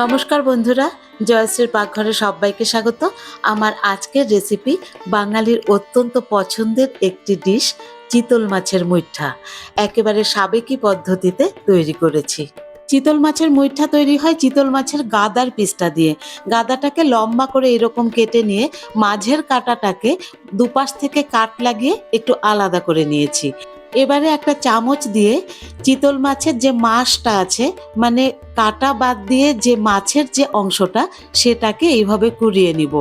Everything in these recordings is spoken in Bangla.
নমস্কার বন্ধুরা, জয়শ্রীর পাকঘরে সবাইকে স্বাগত। আমার আজকের রেসিপি বাঙালির অত্যন্ত পছন্দের একটি ডিশ চিতল মাছের মুইঠা। একেবারে সাবেকি পদ্ধতিতে তৈরি করেছি। চিতল মাছের মুইঠা তৈরি হয় চিতল মাছের গাদার পিসটা দিয়ে। গাদাটাকে লম্বা করে এরকম কেটে নিয়ে মাঝের কাটাটাকে দুপাশ থেকে কাট লাগিয়ে একটু আলাদা করে নিয়েছি। এবারে একটা চামচ দিয়ে চিতল মাছের যে মাছটা আছে মানে কাটা বাদ দিয়ে যে মাছের যে অংশটা, সেটাকে এইভাবে কুড়িয়ে নিব।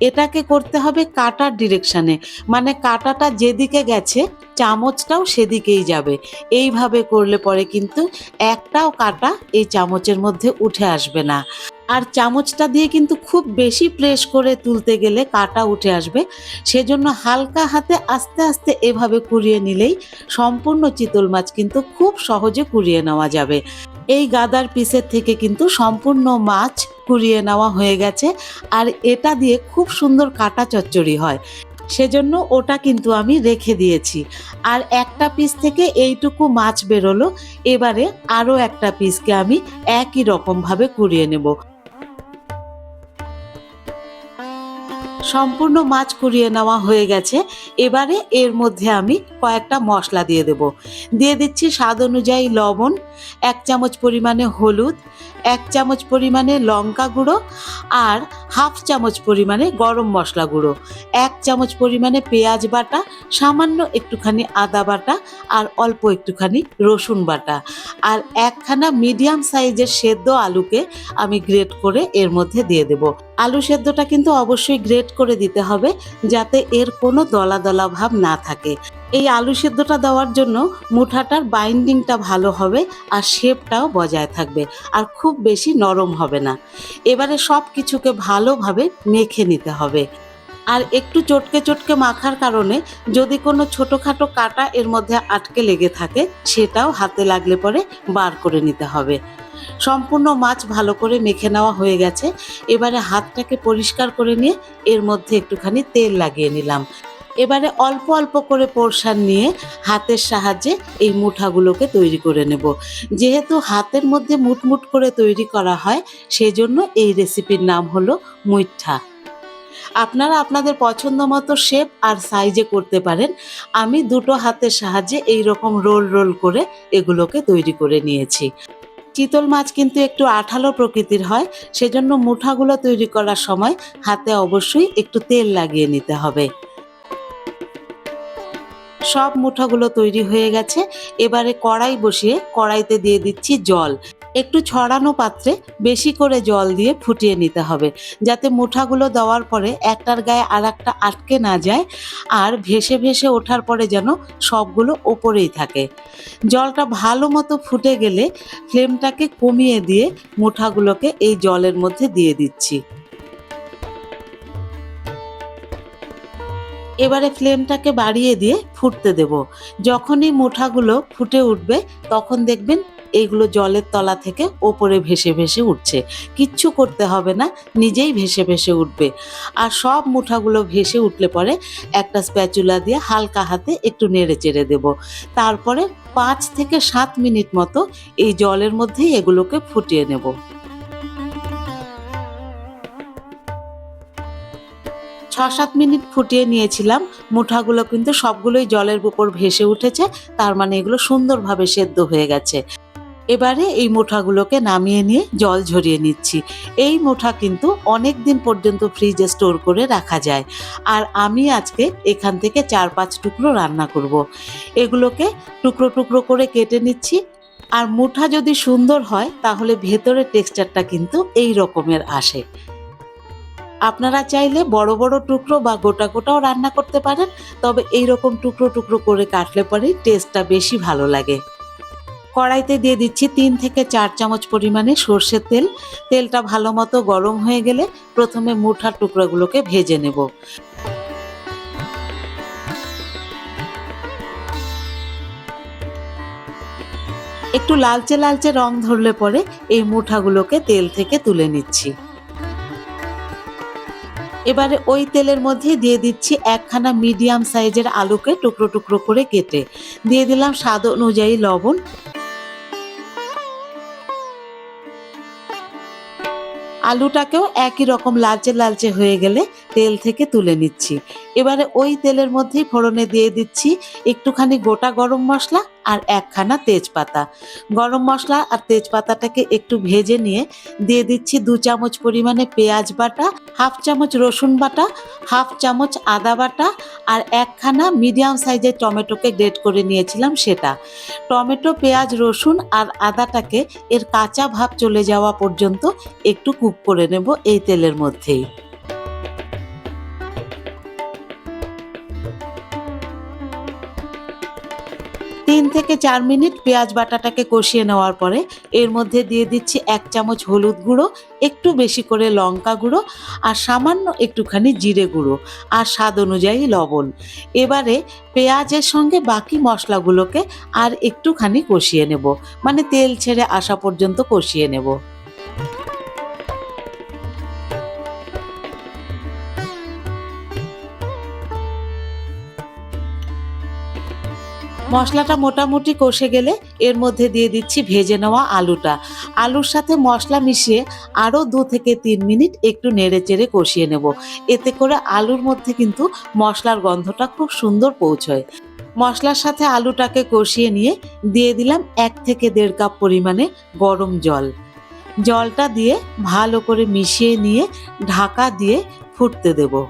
এটাকে করতে হবে কাটার ডিরেকশানে মানে কাটাটা যেদিকে গেছে, চামচটাও সেদিকেই যাবে। এইভাবে করলে পরে কিন্তু একটাও কাটা এই চামচের মধ্যে উঠে আসবে না। আর চামচটা দিয়ে কিন্তু খুব বেশি প্রেস করে তুলতে গেলে কাটা উঠে আসবে। সেজন্য হালকা হাতে আস্তে আস্তে এভাবে কুড়িয়ে নিলেই সম্পূর্ণ চিতল মাছ কিন্তু খুব সহজে কুড়িয়ে নেওয়া যাবে। এই গাদার পিসের থেকে কিন্তু সম্পূর্ণ মাছ কুড়িয়ে নেওয়া হয়ে গেছে আর এটা দিয়ে খুব সুন্দর কাটা চচ্চড়ি হয়। সেজন্য ওটা কিন্তু আমি রেখে দিয়েছি। আর একটা পিস থেকে এইটুকু মাছ বেরোলো, এবারে আরও একটা পিসকে আমি একই রকমভাবে কুড়িয়ে নেব। সম্পূর্ণ মাছ কুড়িয়ে নেওয়া হয়ে গেছে। এবারে এর মধ্যে আমি কয়েকটা মশলা দিয়ে দেব। দিয়ে দিচ্ছি স্বাদ অনুযায়ী লবণ, এক চামচ পরিমাণে হলুদ, এক চামচ পরিমাণে লঙ্কা গুঁড়ো আর হাফ চামচ পরিমাণে গরম মশলা গুঁড়ো, এক চামচ পরিমাণে পেঁয়াজ বাটা, সামান্য একটুখানি আদা বাটা আর অল্প একটুখানি রসুন বাটা আর একখানা মিডিয়াম সাইজের সেদ্ধ আলুকে আমি গ্রেট করে এর মধ্যে দিয়ে দেব। আলু সেদ্ধটা কিন্তু অবশ্যই গ্রেট করে দিতে হবে যাতে এর কোনো দলা দলা ভাব না থাকে। এই আলু সেদ্ধটা দেওয়ার জন্য মুঠাটার বাইন্ডিংটা ভালো হবে আর শেপটাও বজায় থাকবে আর খুব বেশি নরম হবে না। এবারে সব কিছুকে ভালোভাবে মেখে নিতে হবে। আর একটু চটকে চটকে মাখার কারণে যদি কোনো ছোটোখাটো কাটা এর মধ্যে আটকে লেগে থাকে, সেটাও হাতে লাগলে পরে বার করে নিতে হবে। সম্পূর্ণ মাছ ভালো করে মেখে নেওয়া হয়ে গেছে। এবারে হাতটাকে পরিষ্কার করে নিয়ে এর মধ্যে একটুখানি তেল লাগিয়ে নিলাম। এবারে অল্প অল্প করে পোর্শান নিয়ে হাতের সাহায্যে এই মুঠাগুলোকে তৈরি করে নেব। যেহেতু হাতের মধ্যে মুটমুট করে তৈরি করা হয়, সেজন্য এই রেসিপির নাম হলো মুইঠা। আপনারা আপনাদের পছন্দ মতো শেপ আর সাইজে করতে পারেন। আমি দুটো হাতের সাহায্যে এই রকম রোল রোল করে এগুলোকে তৈরি করে নিয়েছি। চিতল মাছ কিন্তু একটু আঠালো প্রকৃতির হয়, সেজন্য মুঠাগুলো তৈরি করার সময় হাতে অবশ্যই একটু তেল লাগিয়ে নিতে হবে। সব মুঠাগুলো তৈরি হয়ে গেছে, এবারে কড়াই বসিয়ে কড়াইতে দিয়ে দিচ্ছি জল। একটু ছড়ানো পাত্রে বেশি করে জল দিয়ে ফুটিয়ে নিতে হবে, যাতে মুঠাগুলো দেওয়ার পরে একটার গায়ে আর একটা আটকে না যায় আর ভেসে ভেসে ওঠার পরে যেন সবগুলো ওপরেই থাকে। জলটা ভালো মতো ফুটে গেলে ফ্লেমটাকে কমিয়ে দিয়ে মুঠাগুলোকে এই জলের মধ্যে দিয়ে দিচ্ছি। এবারে ফ্লেমটাকে বাড়িয়ে দিয়ে ফুটতে দেব। যখনই মুঠাগুলো ফুটে উঠবে, তখন দেখবেন এইগুলো জলের তলা থেকে ওপরে ভেসে ভেসে উঠছে। কিচ্ছু করতে হবে না, নিজেই ভেসে ভেসে উঠবে। আর সব মুঠাগুলো ভেসে উঠলে পরে একটা স্প্যাচুলা দিয়ে হালকা হাতে একটু নেড়ে চেড়ে দেব। তারপরে পাঁচ থেকে সাত মিনিট মতো এই জলের মধ্যেই এগুলোকে ফুটিয়ে নেব। ছ সাত মিনিট ফুটিয়ে নিয়েছিলাম। মুঠাগুলো কিন্তু সবগুলোই জলের উপর ভেসে উঠেছে। তার মানে এগুলো সুন্দরভাবে সেদ্ধ হয়ে গেছে। এবারে এই মুঠাগুলোকে নামিয়ে নিয়ে জল ঝরিয়ে নিচ্ছি। এই মুঠা কিন্তু অনেক দিন পর্যন্ত ফ্রিজে স্টোর করে রাখা যায়। আর আমি আজকে এখান থেকে চার পাঁচ টুকরো রান্না করব। এগুলোকে টুকরো টুকরো করে কেটে নিচ্ছি। আর মুঠা যদি সুন্দর হয়, তাহলে ভেতরের টেক্সচারটা কিন্তু এই রকমের আসে। আপনারা চাইলে বড় বড় টুকরো বা গোটা গোটাও রান্না করতে পারেন, তবে এই রকম টুকরো টুকরো করে কাটলে পরে টেস্টটা বেশি ভালো লাগে। কড়াইতে দিয়ে দিচ্ছি তিন থেকে চার চামচ পরিমাণে সর্ষের তেল। তেলটা ভালো মতো গরম হয়ে গেলে প্রথমে মুঠার টুকরোগুলোকে ভেজে নেব। একটু লালচে লালচে রং ধরলে পরে এই মুঠাগুলোকে তেল থেকে তুলে নিচ্ছি। এবারে ওই তেলের মধ্যে দিয়ে দিচ্ছি একখানা মিডিয়াম সাইজের আলুকে টুকরো টুকরো করে কেটে। দিয়ে দিলাম স্বাদ অনুযায়ী লবণ। আলুটাকেও একই রকম লালচে লালচে হয়ে গেলে তেল থেকে তুলে নিচ্ছি। এবারে ওই তেলের মধ্যেই ফোড়নে দিয়ে দিচ্ছি। একটুখানি গোটা গরম মশলা আর একখানা তেজপাতা। গরম মশলা আর তেজপাতাটাকে একটু ভেজে নিয়ে দিয়ে দিচ্ছি দু চামচ পরিমাণে পেঁয়াজ বাটা, হাফ চামচ রসুন বাটা, হাফ চামচ আদা বাটা আর একখানা মিডিয়াম সাইজের টমেটোকে গ্রেট করে নিয়েছিলাম সেটা। টমেটো, পেঁয়াজ, রসুন আর আদাটাকে এর কাঁচা ভাব চলে যাওয়া পর্যন্ত একটু কুক করে নেব এই তেলের মধ্যেই। চার মিনিট পেঁয়াজ বাটাটাকে কষিয়ে নেওয়ার পরে এর মধ্যে দিয়ে দিচ্ছি এক চামচ হলুদ গুঁড়ো, একটু বেশি করে লঙ্কা গুঁড়ো আর সামান্য একটুখানি জিরে গুঁড়ো আর স্বাদ অনুযায়ী লবণ। এবারে পেঁয়াজের সঙ্গে বাকি মশলাগুলোকে আর একটুখানি কষিয়ে নেব মানে তেল ছেড়ে আসা পর্যন্ত কষিয়ে নেব। মশলাটা মোটামুটি কষে গেলে এর মধ্যে দিয়ে দিচ্ছি ভেজে নেওয়া আলুটা। আলুর সাথে মশলা মিশিয়ে আরও দু থেকে তিন মিনিট একটু নেড়ে চেড়ে কষিয়ে নেব। এতে করে আলুর মধ্যে কিন্তু মশলার গন্ধটা খুব সুন্দর পৌঁছয়। মশলার সাথে আলুটাকে কষিয়ে নিয়ে দিয়ে দিলাম এক থেকে দেড় কাপ পরিমাণে গরম জল। জলটা দিয়ে ভালো করে মিশিয়ে নিয়ে ঢাকা দিয়ে ফুটতে দেবো।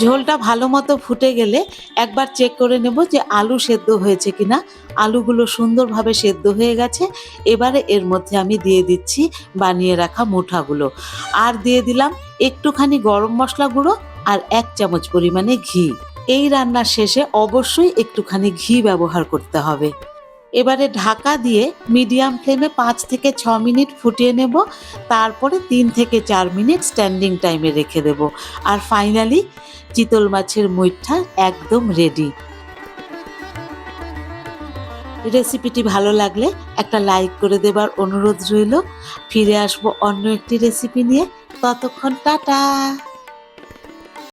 ঝোলটা ভালো মতো ফুটে গেলে একবার চেক করে নেব যে আলু সেদ্ধ হয়েছে কিনা। আলুগুলো সুন্দরভাবে সেদ্ধ হয়ে গেছে। এবারে এর মধ্যে আমি দিয়ে দিচ্ছি বানিয়ে রাখা মুঠাগুলো। আর দিয়ে দিলাম একটুখানি গরম মশলা গুঁড়ো আর এক চামচ পরিমাণে ঘি। এই রান্নার শেষে অবশ্যই একটুখানি ঘি ব্যবহার করতে হবে। এবারে ঢাকা দিয়ে মিডিয়াম ফ্লেমে পাঁচ থেকে ছ মিনিট ফুটিয়ে নেব, তারপরে তিন থেকে চার মিনিট স্ট্যান্ডিং টাইমে রেখে দেব। আর ফাইনালি চিতল মাছের মুইঠা একদম রেডি। রেসিপিটি ভালো লাগলে একটা লাইক করে দেবার অনুরোধ রইল। ফিরে আসব অন্য একটি রেসিপি নিয়ে। ততক্ষণ টাটা!